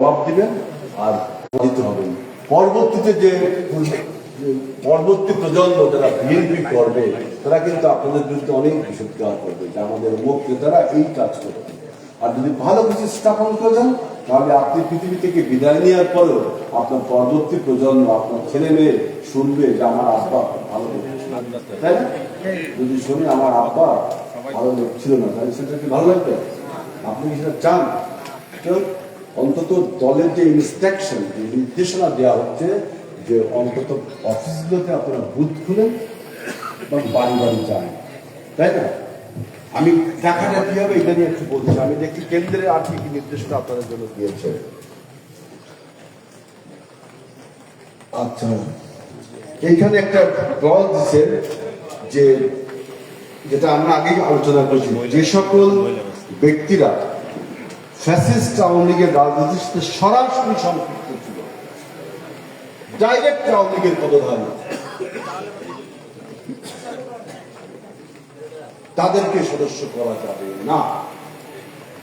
জবাব দিবেন আর দিতে হবে পরবর্তীতে যে পরবর্তী প্রজন্ম যারা বিএনপি করবে, তারা কিন্তু আপনাদের বিরুদ্ধে অনেক বিষোদ্গার করবে, যে আমাদের মুখ নেতারা এই কাজ করবে। আর যদি ভালো কিছু স্থাপন করে যান তাহলে আপনি পৃথিবী থেকে বিদায় নেওয়ার পরেও আপনার পরবর্তী প্রজন্ম, আপনার ছেলে মেয়ে শুনবে যে আমার আব্বা ভালো তাই যদি শুনি আমার আব্বা ভালো ছিল না, তাহলে সেটা কি ভালো লাগবে? আপনি কি সেটা চান? কেউ অন্তত দলের যে ইনস্ট্রাকশন যে নির্দেশনা দেওয়া হচ্ছে, যে অন্তত অফিসগুলোতে আপনারা বুথ খুলেন এবং বাড়ি বাড়ি যান। তাই না? আমি টাকাটা কি হবে এটা নিয়ে একটু বলছি। আমি দেখি কেন্দ্রের আর কি কি নির্দেশনা আপনাদের জন্য দিয়েছে। আচ্ছা এইখানে একটা দল দিচ্ছে যে, যেটা আমরা আগেই আলোচনা করেছি, যে সকল ব্যক্তিরা ফ্যাসিস্ট আওয়ামী লীগের রাজনীতির সাথে সরাসরি সম্পৃক্ত ছিল। ডাইরেক্ট আওয়ামী লীগের পদধারী। তাদেরকে সদস্য করা যাবে না।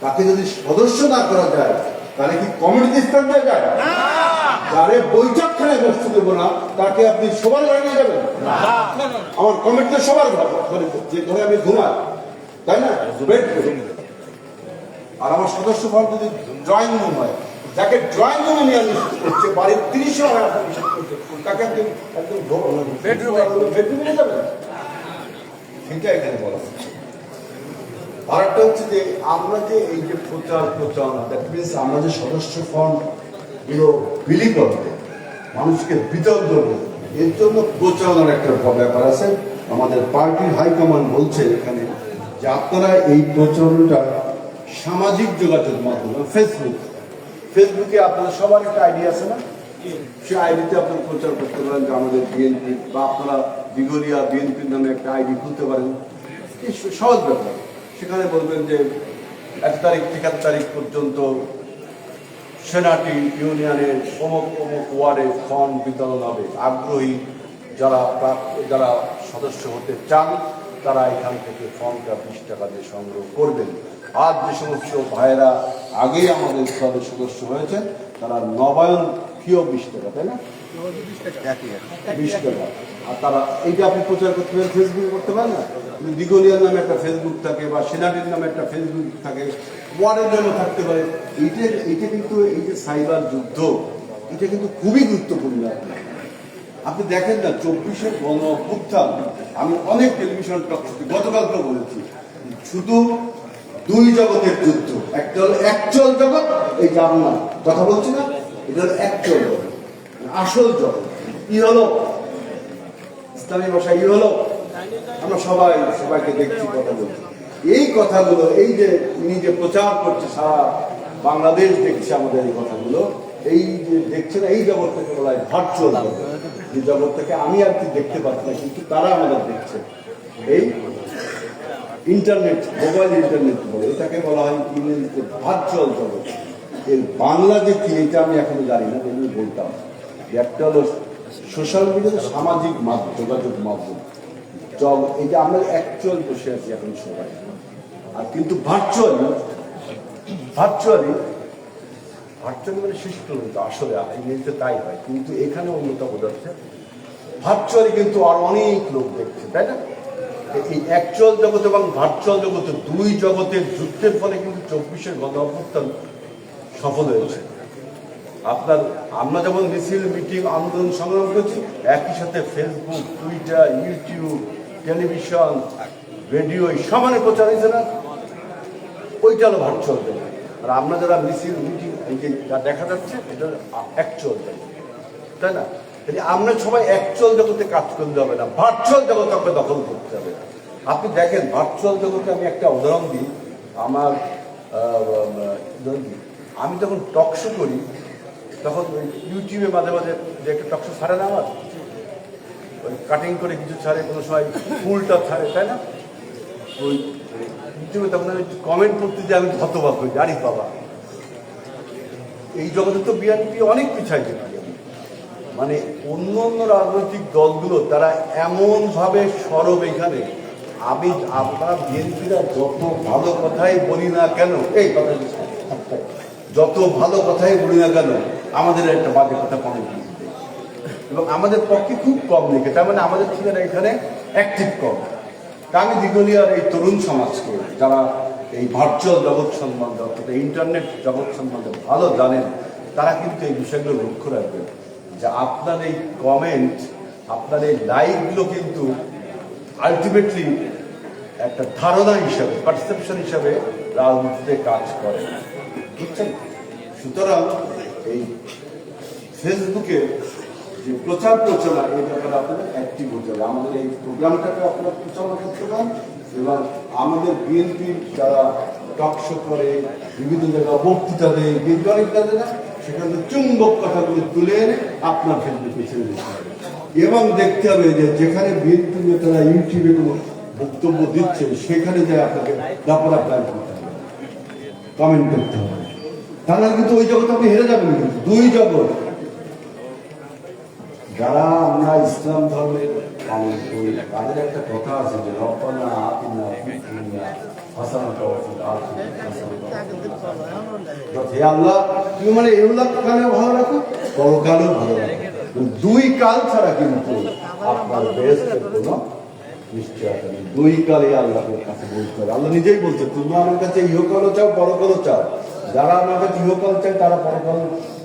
তাকে যদি সদস্য না করা যায় তাহলে কি কমিটিতে স্থান দেওয়া যায় যারে বৈঠকখানে বসতে দেবো না তাকে আপনি সবার ঘরে নিয়ে যাবেন? আমার কমিটিতে সবার ঘরে যে ঘরে আমি ঘুমাই তাই না? বেড আর আমার সদস্য ফল যদি ড্রয়িং রুম হয় যাকে ড্রয়িং রুমে নিয়ে আমি করছে বাড়ির তিরিশে হয় আপনার করছে তাকে একদম বেডরুমে বেডরুমে নিয়ে যাবেন? সেটা এখানে বলা হচ্ছে আরেকটা হচ্ছে যে আমরা যে এই যে প্রচার প্রচারণা দ্যাট মিনস আমরা যে সদস্য ফর্মগুলো বিলি করব মানুষকে বিতরণ করব এর জন্য প্রচারণার একটা ব্যাপার আছে। আমাদের পার্টির হাইকমান্ড বলছে এখানে যে আপনারা এই প্রচারণাটা সামাজিক যোগাযোগ মাধ্যম ফেসবুক ফেসবুকে আপনার সবার একটা আইডি আছে না? সেই আইডিতে আপনার প্রচার করতে পারেন যে আমাদের বিএনপি বা আপনারা দিগলিয়া বিএনপির নামে একটা আইডি খুলতে পারেন। সহজ ব্যাপার। সেখানে বলবেন যে এক তারিখ থেকে তারিখ পর্যন্ত সেনাটি ইউনিয়নের অমুক অমুক ওয়ার্ডে ফর্ম বিতরণ হবে। আগ্রহী যারা যারা সদস্য হতে চান তারা এখান থেকে ফর্মটা বিশ টাকা দিয়ে সংগ্রহ করবেন। আর যে সমস্ত ভাইয়েরা আগেই আমাদের ক্লাবের সদস্য হয়েছেন তারা নবায়ন ফিও বিশ টাকা তাই না? বিশ টাকা। আর তারা এইটা আপনি প্রচার করতে পারেন ফেসবুকে করতে পারেন না? দিগলিয়ার নামে একটা ফেসবুক থাকে বা সেনাটির নামে একটা ফেসবুক থাকে ওয়ার্ডের জন্য থাকতে পারে এইটা এইটা কিন্তু এই যে সাইবার যুদ্ধ এটা কিন্তু খুবই গুরুত্বপূর্ণ। আপনি দেখেন না, চব্বিশে গণ অভ্যুত্থান। আমি অনেক টেলিভিশন গতকালকে বলেছি, শুধু দুই জগতের যুদ্ধ একটা হলো একচল জগৎ, এই যে আমরা কথা বলছি না? এটা হলো একচল জগৎ, আসল জগৎ। কি হলো, ইসলামী ভাষা ই হলো, আমরা সবাই, সবাইকে দেখছি, কথা বলছি। এই কথাগুলো, এই যে ইনি যে প্রচার করছে সারা বাংলাদেশ দেখছে আমাদের এই কথাগুলো, এই যে দেখছে না, এই জগৎ থেকে বলা হয় ভার্চুয়াল জগৎ। যে জগৎ থেকে আমি আর কি দেখতে পাচ্ছি না, কিন্তু তারা আমাদের দেখছে। এই ইন্টারনেট মোবাইল ইন্টারনেট বলে, এটাকে বলা হয় ইংরেজিতে ভার্চুয়াল জগৎ। এর বাংলা যে কি এটা আমি এখনও জানি না কিন্তু বলতাম। একটা হলো সোশ্যাল মিডিয়াতে সামাজিক মাধ্যম, যোগাযোগ মাধ্যম। এই যে আমরা অ্যাকচুয়াল বসে আছি এখন সবাই। আর কিন্তু ভার্চুয়ালি ভার্চুয়ালি ভার্চুয়ালি মানে শিষ্ট কিন্তু আসলে ইংরেজিতে তাই হয়। কিন্তু এখানে অন্যতা বোঝাচ্ছে ভার্চুয়ালি কিন্তু আর অনেক লোক দেখছে, তাই না? এই অ্যাকচুয়াল জগৎ এবং ভার্চুয়াল জগতে দুই জগতের যুদ্ধের ফলে কিন্তু চব্বিশের গণ অভ্যুত্থান সফল হয়েছে। আপনার, আমরা যেমন মিছিল, মিটিং, আন্দোলন সংগ্রাম করছি, একই সাথে Facebook Twitter YouTube television radio এই সমানে প্রচার হয়েছে না? ওইটা হলো ভার্চুয়াল জগৎ। আর আমরা যারা মিছিল, মিটিং এই যে যা দেখা যাচ্ছে, এটা অ্যাকচুয়াল তাই না? তাহলে আমরা সবাই অ্যাকচুয়াল জগতে কাজ করতে হবে না ভার্চুয়াল জগৎ আপনাকে দখল করতে হবে। আপনি দেখেন ভার্চুয়াল জগতে আমি একটা উদাহরণ দিই। আমার। আমি যখন টক শো করি, তখন ইউটিউবে মাঝে মাঝে যে একটা টকশো ছাড়ে না আমার? ওই কাটিং করে কিছু ছাড়ে, কোনো সময় ফুলটা ছাড়ে, তাই না? ওই ইউটিউবে তখন আমি কমেন্ট করতে যে আমি হতবাক হই জানি বাবা। এই জগতে তো বিএনপি অনেক পিছাই যেতে মানে অন্য অন্য রাজনৈতিক দলগুলো তারা এমনভাবে সরব এখানে। আমি আপনার বিএনপিরা যত ভালো কথাই বলি না কেন, এই কথা যত ভালো কথাই বলি না কেন, আমাদের একটা বাজে কথা কমেন্ট এবং আমাদের পক্ষে খুব কম লিখে তার মানে আমাদের ছেলেরা এখানে অ্যাক্টিভ কম। তা আমি দিগলিয়ার এই তরুণ সমাজকে, যারা এই ভার্চুয়াল জগৎ সম্বন্ধে, অর্থাৎ ইন্টারনেট জগৎ সম্বন্ধে ভালো জানেন, তারা কিন্তু এই বিষয়গুলো লক্ষ্য রাখবেন। যে আপনার এই কমেন্ট আপনার এই লাইকগুলো কিন্তু আলটিমেটলি একটা ধারণা হিসাবে পারসেপশন হিসাবে রাজনীতিতে কাজ করে। বুঝছেন? সুতরাং এই ফেসবুকে যে প্রচার প্রচারণা, এই ব্যাপারে আপনাদের অ্যাক্টিভ হতে হবে আমাদের এই প্রোগ্রামটাকে আপনারা প্রচারণা করতে পারেন এবং আমাদের বিএনপির যারা টক করে, বিভিন্ন জায়গায় বক্তৃতা দেয় অনেক কাজে না সেখান থেকে চুম্বক কথাগুলো তুলে এনে আপনার ফেসবুকে ছেড়ে দিতে হবে। এবং দেখতে হবে যে যেখানে বিএনপি নেতারা ইউটিউবে কোনো বক্তব্য দিচ্ছে সেখানে যায় আপনাকে দাপড়া প্ল্যান করতে হবে। কমেন্ট করতে হবে। তাহলে কিন্তু ওই জগৎ আপনি হেরে যাবেন কিন্তু। দুই জগৎ। যারা আমরা ইসলাম ধর্মের পালন একটা কথা আছে যে ভালো রাখো? দুই কাল ছাড়া কিন্তু আপনার বেহেস্তের কোনো নিশ্চয়তা নেই দুই কালে আল্লাহর কাছে বলতে হবে আল্লাহ নিজেই বলছে তুমি আমার কাছে ইহকালও চাও পরকালও চাও, যারা আমার কাছে ইহকাল চায়, তারা পরকাল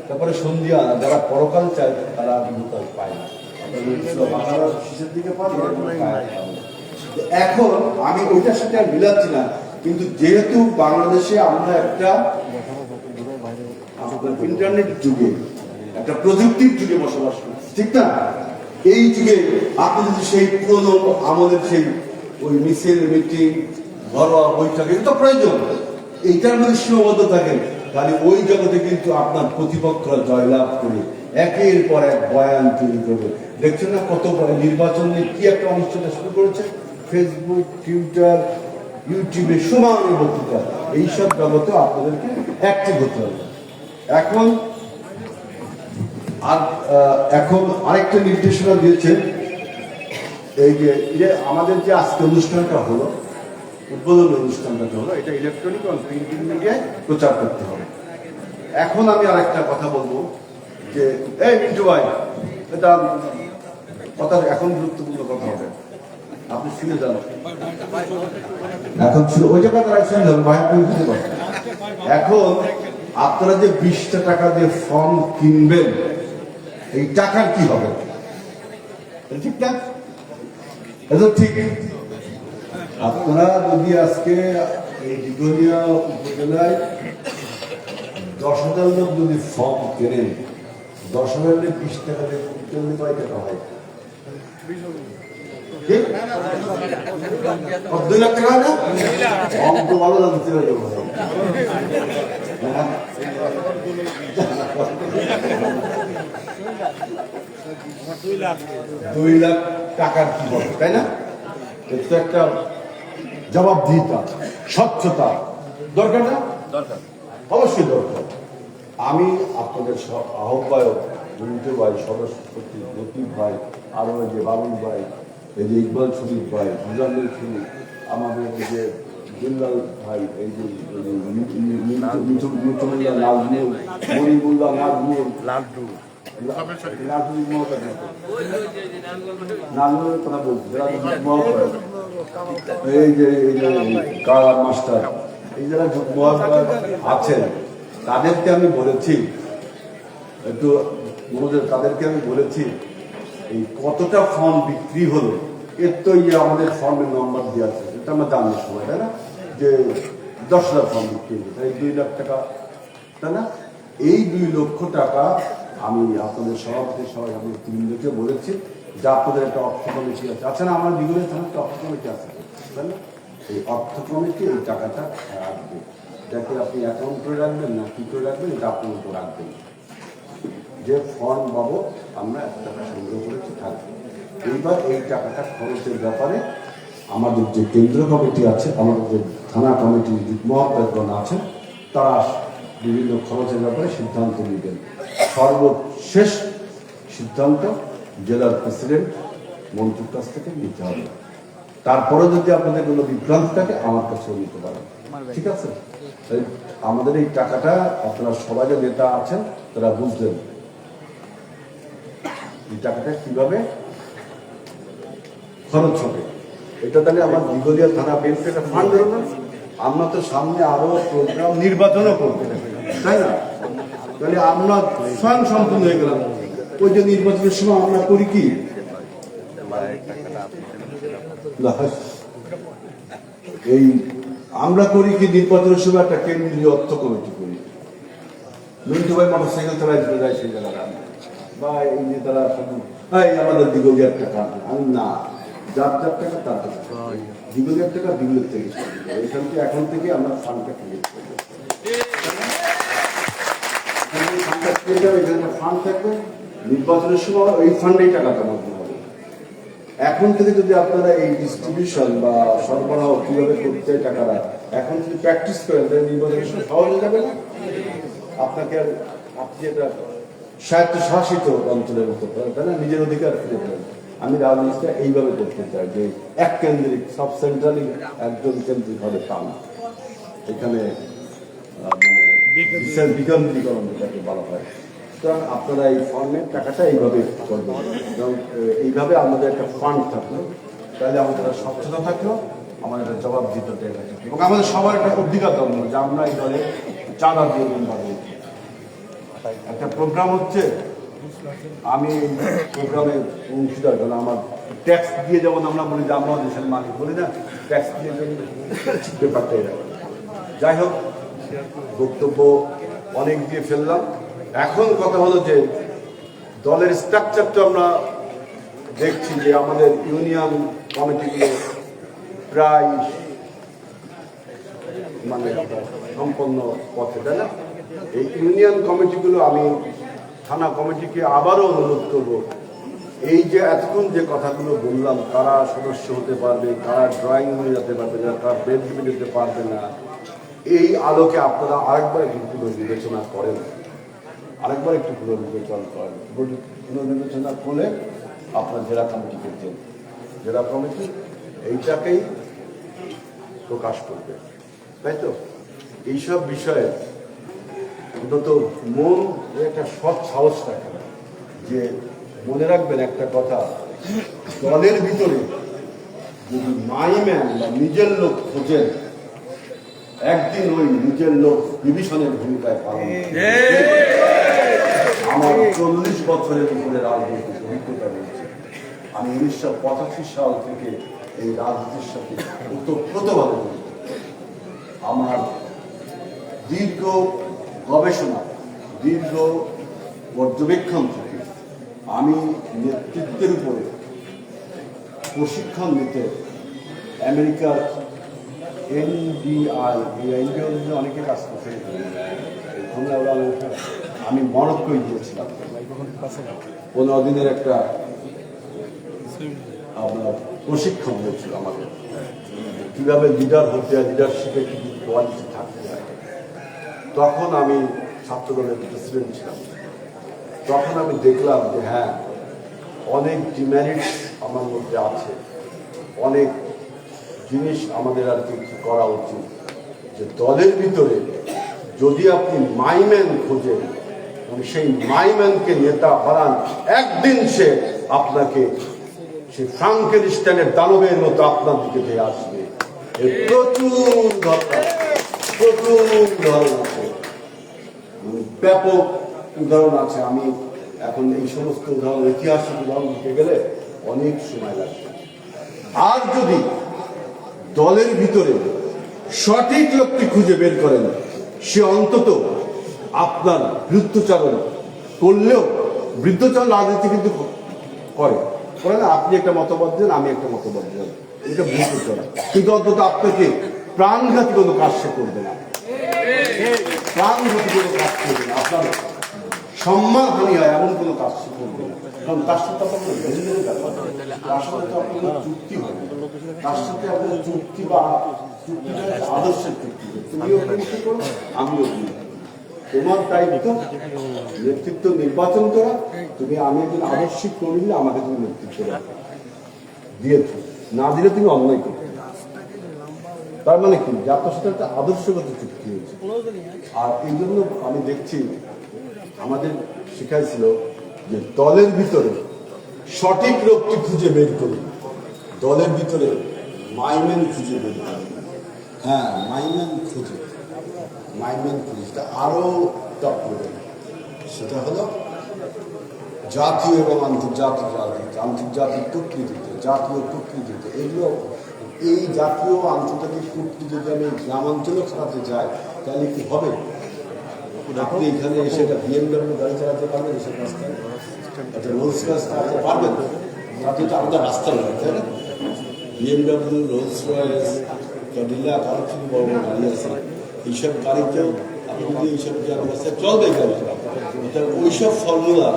তারপরে সন্ধ্যা যারা পরকাল চায়। তারা ইহকাল পায় না এখন আমি ওইটার সাথে আর মিলাচ্ছি না। কিন্তু যেহেতু বাংলাদেশে আমরা একটা ইন্টারনেট যুগে, একটা প্রযুক্তির যুগে বসবাস করছি ঠিক না? এই যুগে আপনি যদি সেই পুরনো আমাদের সেই ওই মিছিল, মিটিং, ঘরোয়া বৈঠক এটা তো প্রয়োজন। এইটার মধ্যে সীমাবদ্ধ থাকেন। তাহলে ওই জগতে কিন্তু আপনার প্রতিপক্ষরা জয়লাভ করে একের পর এক বয়ান তৈরি করবে। দেখছেন না কত নির্বাচন নিয়ে কি একটা অনুষ্ঠানটা শুরু করেছে? ফেসবুক টুইটার ইউটিউবে সমান বক্তৃতা। এইসব জগতে আপনাদেরকে অ্যাক্টিভ হতে হবে। এখন, আর এখন আরেকটা নির্দেশনা দিয়েছেন। এই যে আমাদের যে আজকে অনুষ্ঠানটা হলো উদ্বোধন অনুষ্ঠানটা যে হলো, এটা ইলেকট্রনিক এবং প্রিন্টিং মিডিয়ায় প্রচার করতে হবে। এখন আমি আরেকটা কথা বলব যে, এই মিন্টু ভাই, এটা কথা এখন গুরুত্বপূর্ণ কথা হবে। আপনি শুনে যান। এখন ওই বুঝতে পারছেন। এখন আপনারা যে বিশটা টাকা দিয়ে ফর্ম কিনবেন, এই টাকার কি হবে? ঠিক না? এটা ঠিক। আপনারা যদি আজকে এই দিগলিয়া উপজেলায় দশ হাজার লোক যদি ফর্ম কেনেন দশ হাজার লোক বিশ টাকা দিয়ে কিনলে টাকা হয়? দুই লাখ ভালো জানতে দুই লাখ টাকার কি বলে, তাই না? একটা জবাবদিহিতা স্বচ্ছতা দরকার না দরকার অবশ্যই দরকার আমি আপনাদের আহ্বায়ক মিন্টু ভাই সদস্যপতি লতিফ ভাই আরও এই যে বাবুল ভাই এই যে ইকবাল শরীফ ভাই মুজাম্মিল শরীফ আমাদের এই যে জিল্লাল ভাই এই যে এই যে মি- মি- মিন্টু- মিন্টু- মিন্টুমুল্লাহ নাজমুল মনিমুল্লাহ নাজমুল লাড্ডু নাজমুল কথা বলছি এই যে এই যে কারা মাস্টার এই যারা আছেন, তাদেরকে আমি বলেছি, একটু মনোযোগ, তাদেরকে আমি বলেছি, এই কতটা ফর্ম বিক্রি হলো, এর তো ইয়ে আমাদের ফর্মের নম্বর দেওয়া আছে, এটা আমরা জানি সময় তাই না? যে দশ হাজার ফর্ম বিক্রি হলো, তাই দুই লাখ টাকা, তাই না? এই দুই লক্ষ টাকা আমি আপনাদের সভাপতি সবাই আমি তিনজনকে বলেছি যে আপনাদের একটা অর্থ কমিটি আছে। আছে না আমার বিভিন্ন থানার একটা অর্থ কমিটি আছে। তাই না? এই অর্থ কমিটি, এই টাকাটা রাখবে। যাতে আপনি অ্যাকাউন্ট করে রাখবেন না কী করে রাখবেন, এটা আপনার উপর রাখবেন। যে ফর্ম বাবদ আমরা এত টাকা সংগ্রহ করেছি থাকবে এইবার এই টাকাটা খরচের ব্যাপারে আমাদের যে কেন্দ্র কমিটি আছে, আমাদের যে থানা কমিটি মহাপ্রাগণ আছে তারা বিভিন্ন খরচের ব্যাপারে সিদ্ধান্ত নেবেন। সর্বশেষ সিদ্ধান্ত জেলার প্রেসিডেন্ট মন্ত্রীর কাছ থেকে নিতে হবে। তারপরে যদি আপনাদের কোনো বিভ্রান্তি থাকে, আমার কাছেও নিতে পারেন। ঠিক আছে? আমাদের এই টাকাটা আপনারা সবাই যে নেতা আছেন, তারা বুঝলেন। এই টাকাটা কীভাবে খরচ হবে? এটা তাহলে আমার দিগলিয়া থানা বেঞ্চ ফান্ড আমরা তো সামনে আরও প্রোগ্রাম নির্বাচনও করব তাই না? তাহলে আমরা স্বয়ং সম্পূর্ণ হয়ে গেলাম। ওই যে নির্বাচনের সময় আমরা করি কি? না, এই আমরা করি কি নির্বাচনের সময় একটা কেন্দ্রীয় অর্থ কমিটি করি। মিন্টু ভাই মোটর সাইকেল চালায় চলে যায় সেই জায়গাটা বা এই নেতারা শুধু এই আমাদের আমি না যার যার টাকা তার টাকা। টাকা দিগলিয়ার থেকে এখান থেকে এখন থেকে আমরা ফান্ডটা ক্রিয়েট করব। এখানে ফান্ড থাকবে। নির্বাচনের সময় এই ফান্ডেই টাকা জমাতে হবে। এখন থেকে যদি আপনারা এই ডিস্ট্রিবিউশন বা সরবরাহ কীভাবে করতে হয় টাকাটা, এখন যদি প্র্যাকটিস করেন, তাহলে নির্বাচনের সময় সহজ হয়ে যাবে না? আপনাকে আর আপনি এটা স্বায়ত্ত শাসিত অঞ্চলের মতো তাই না? নিজের অধিকার ফিরে পেলেন আমি রাজনীতিটা এইভাবে করতে চাই যে এক কেন্দ্রিক, সব সেন্ট্রালি একজন কেন্দ্রিক হবে তা না এখানে মানে বিকেন্দ্রীকরণ। হয় সুতরাং আপনারা এই ফর্মের টাকাটা এইভাবে করবেন। এবং এইভাবে আমাদের একটা ফান্ড থাকল। তাহলে আমাদের স্বচ্ছতা থাকল, আমাদের একটা জবাব দিতে এবং আমাদের সবার একটা অধিকার দরকার যে আমরা এই দলে চাঁদা দিয়ে হয়েছি একটা প্রোগ্রাম হচ্ছে, আমি প্রোগ্রামে অংশীদার কারণ আমার ট্যাক্স দিয়ে যেমন আমরা বলি যে আমরা দেশের মালিক বলি না ট্যাক্স দিয়ে ব্যাপারটা। যাই হোক, বক্তব্য অনেক দিয়ে ফেললাম। এখন কথা হলো যে দলের স্ট্রাকচারটা আমরা দেখছি যে আমাদের ইউনিয়ন কমিটিগুলো প্রায় মানে সম্পন্ন পথে, তাই না? এই ইউনিয়ন কমিটিগুলো আমি থানা কমিটিকে আবারও অনুরোধ করব, এই যে এতক্ষণ যে কথাগুলো বললাম, কারা সদস্য হতে পারবে, কারা ড্রয়িং রুমে যেতে পারবে না, কারা বেডরুমে যেতে পারবে না, এই আলোকে আপনারা আরেকবার কিন্তু বিবেচনা করেন। আরেকবার একটু পুনর্বিবেচনা করেন পুনর্বিবেচনা করলে আপনার জেলা কমিটি করছেন জেলা কমিটি এইটাকেই প্রকাশ করবে। তাই তো? এইসব বিষয়ে অন্তত মন একটা সৎ সাহস থাকে যে মনে রাখবেন একটা কথা, দলের ভিতরে যদি মাইম্যান বা নিজের লোক খোঁজেন, একদিন ওই নিজের লোক বিভীষণের ভূমিকায় পালন। আমার চল্লিশ বছরের উপরে রাজনৈতিক অভিজ্ঞতা রয়েছে। আমি উনিশশো পঁচাশি সাল থেকে এই রাজনীতির সাথে ওতপ্রোতভাবে জড়িত। আমার দীর্ঘ গবেষণা দীর্ঘ পর্যবেক্ষণ থেকে আমি নেতৃত্বের উপরে প্রশিক্ষণ নিতে আমেরিকার এনডিআই এই এনজিও অনেকে কাজ করছে। আমি মরক্কোয় গিয়েছিলাম। পনেরো দিনের একটা আপনার প্রশিক্ষণ হয়েছিল আমাদের। কীভাবে লিডার হতে হয় লিডারশিপে কি কোয়ালিটি থাকতে হয়। তখন আমি ছাত্রদলের প্রেসিডেন্ট ছিলাম। তখন আমি দেখলাম যে হ্যাঁ অনেক ডিমেরিটস আমার মধ্যে আছে। অনেক জিনিস আমাদের আর কি করা উচিত। যে দলের ভিতরে যদি আপনি মাইম্যান খোঁজেন সেই মাইম্যানকে নেতা বানান, একদিন সে আপনাকে, সে ফ্রাঙ্কেনস্টাইনের দানবের মতো আপনার দিকে দিয়ে আসবে। প্রচুর প্রচুর আছে। ব্যাপক উদাহরণ আছে। আমি এখন এই সমস্ত উদাহরণ, ঐতিহাসিক উদাহরণ দিতে গেলে অনেক সময় লাগবে। আর যদি দলের ভিতরে সঠিক লোকটি খুঁজে বের করেন। সে অন্তত আপনার বৃদ্ধচারণ করলেও বৃদ্ধচারণ রাজনীতি কিন্তু করে। করে না, আপনি একটা মতবাদ দেন, আমি একটা মতবাদ দেন এটা বৃদ্ধচারণ কিন্তু অন্তত আপনাকে প্রাণঘাতী কোনো কাজ সে করবে না। প্রাণঘাতী কোনো কাজ করবে না। আপনার সম্মান হানি হয় এমন কোনো কাজ সে করবে না। কারণ তার সাথে আপনার লেনদেনের ব্যাপার তার সাথে তো আপনার কোনো চুক্তি না। তার সাথে আপনার চুক্তি বা চুক্তিটা আদর্শের চুক্তি তুমিও কিন্তু করো? আমিও কিন্তু তোমার দায়িত্ব, নেতৃত্ব নির্বাচন করা। তুমি আমি একজন আদর্শিক কর্মী আমাকে তুমি নেতৃত্ব দিয়েছ না দিলে তুমি অন্যায় করতে তার মানে কি? যে আপনার সাথে একটা আদর্শগত চুক্তি হয়েছে। আর এই জন্য আমি দেখছি, আমাদের শেখাইছিল যে দলের ভিতরে সঠিক লোকটি খুঁজে বের করি দলের ভিতরে মাইমেন খুঁজে বের করি হ্যাঁ মাইমেন খুঁজে। মাইমেন খুঁজে। সেটা আরও টপ সেটা হলো জাতীয় এবং আন্তর্জাতিক রাজনীতি। আন্তর্জাতিক কূটনীতিতে, জাতীয় কূটনীতিতে। এগুলো, এই জাতীয় আন্তর্জাতিক কূটনীতি যদি আমি গ্রামাঞ্চলে চালাতে যাই, তাহলে কি হবে? আপনি এখানে এসে একটা বিএমডব্লিউ গাড়ি চালাতে পারবেন এসব রাস্তায় একটা রোলস রয়েস চালাতে পারবেন। তাতে তো আমাদের রাস্তা নয় তাই না? বিএমডব্লিউ রোলস রয়েস ক্যাডিলাক আরও কিছু বড় বড় গাড়ি আছে। এইসব গাড়িতেও আপনি যদি এইসব গ্রাম রাস্তায় চলবে গাড়ি অর্থাৎ ওইসব ফর্মুলা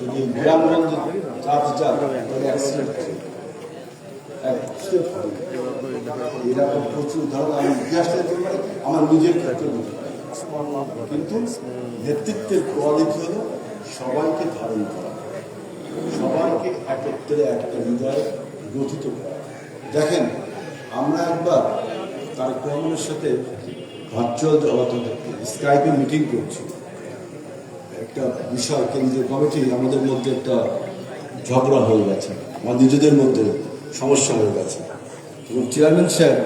যদি গ্রামগঞ্জে চালাতে চান, তাহলে অ্যাক্সিডেন্ট এরকম প্রচুর উদাহরণ আমি ইতিহাসটা আমার নিজের ক্ষেত্রে। কিন্তু নেতৃত্বের কোয়ালিটি হলো সবাইকে ধারণ করা। সবাইকে একত্রে একটা হৃদয় গঠিত করা। দেখেন, আমরা একবার তার রহমানের সাথে ভার্চুয়াল স্কাইপে মিটিং করছি। একটা বিষয় কেন্দ্রীয় কমিটি, আমাদের মধ্যে একটা ঝগড়া হয়ে গেছে। আমার নিজেদের মধ্যে সমস্যা হয়ে গেছে। এবং চেয়ারম্যান সাহেব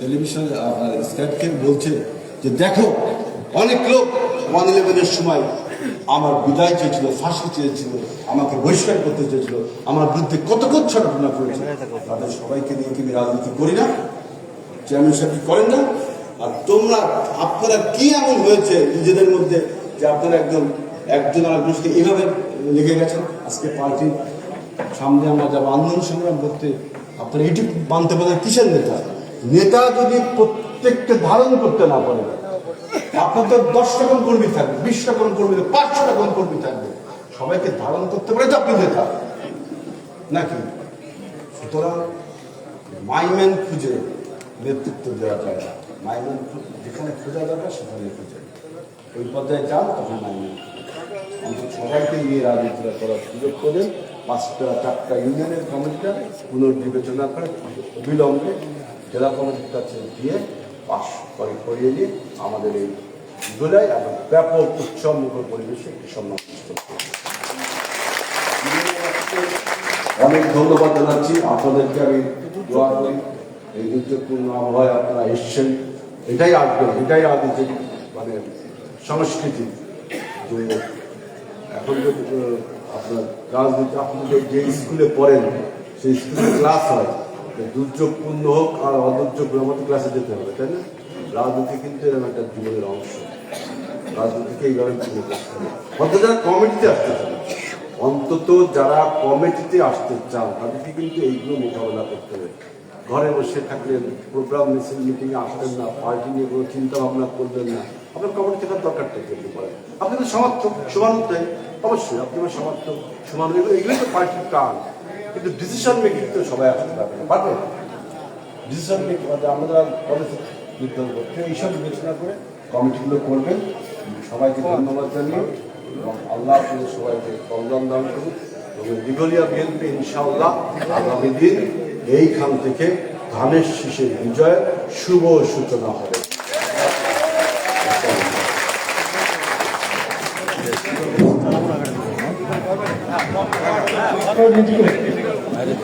টেলিভিশনে স্ট্যাটকে বলছে যে, দেখো অনেক লোক ওয়ান ইলেভেনের সময় আমার বিদায় চেয়েছিল, ফাঁসি চেয়েছিল, আমাকে বহিষ্কার করতে চেয়েছিল। আমার বিরুদ্ধে কত কত ঘটনা করেছে। তাদের সবাইকে নিয়ে কি আমি রাজনীতি করি না? চেয়ারম্যান সাহেব কি করেন না? আর তোমরা, আপনারা কি এমন হয়েছে নিজেদের মধ্যে যে আপনারা একজন একজন আরেকজনকে এইভাবে লেগে গেছেন? আজকে পার্টির সামনে আমরা যাব, আন্দোলন সংগ্রাম করতে। আপনারা এটি মানতে পারেন কিসের নেতা? নেতা যদি প্রত্যেককে ধারণ করতে না পারে আপনার তো দশ রকম কর্মী থাকবে বিশ রকম কর্মী থাকবে পাঁচশো রকম কর্মী থাকবে? সবাইকে ধারণ করতে পারে তো আপনি নেতা নাকি? সুতরাং মাইম্যান খুঁজে নেতৃত্ব দেওয়া যায় না। মাইম্যান যেখানে খোঁজা দরকার, সেখানে খুঁজে। ওই পর্যায়ে যান, তখন মাইম্যান অন্তত সবাইকে নিয়ে রাজনীতিটা করার সুযোগ করে পাঁচটা চারটা ইউনিয়নের কমিটিটা পুনর্বিবেচনা করে অবিলম্বে জেলা কমিটির কাছে দিয়ে পাশ করে, করিয়ে দিয়ে আমাদের এই জুলাই এবং ব্যাপক উৎসব পরিবেশে একটি সম্মান অনেক ধন্যবাদ জানাচ্ছি। আপনাদেরকে আমি দোয়া করি এই দুর্যোগপূর্ণ আবহাওয়ায় আপনারা এসছেন। এটাই আসবেন এটাই রাজনীতি মানে সংস্কৃতি। যে এখন যে আপনার রাজনীতি আপনাদের যে স্কুলে পড়েন, সেই স্কুলে ক্লাস হয় দুর্যোগপূর্ণ হোক আর অদুর্যোগপূর্ণ আমাদের ক্লাসে যেতে হবে, তাই না? রাজনীতি কিন্তু এরকম একটা জীবনের অংশ। রাজনীতিকে এইভাবে চিনে করতে হবে। অর্থাৎ যারা কমিটিতে আসতে চান অন্তত যারা কমিটিতে আসতে চান, তাদেরকে কিন্তু এইগুলো মোকাবেলা করতে হবে। ঘরে বসে থাকলেন প্রোগ্রাম মিছিল মিটিংয়ে আসবেন না পার্টি নিয়ে কোনো চিন্তা ভাবনা করবেন না। আপনার কমিটি থাকার দরকারটা কিন্তু পড়ে আপনি তো সমর্থক সমান তাই। অবশ্যই, আপনি আমার সমর্থক, সমান এগুলো তো পার্টির কাজ। কিন্তু ডিসিশন মেকিং তো সবাই আসতে পারবে পারবে ডিসিশন মেকিং আমরা পদক্ষেপ নির্ধারণ করতে এইসব বিবেচনা করে কমিটিগুলো করবেন। সবাইকে ধন্যবাদ জানিয়ে এবং আল্লাহ আপনাদের সবাইকে কল্যাণ দান করুন এবং দিঘলিয়া বিএনপি, ইনশাআল্লাহ আগামী দিন এইখান থেকে ধানের শীষের বিজয়ের শুভ সূচনা হবে।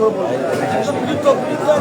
বলব।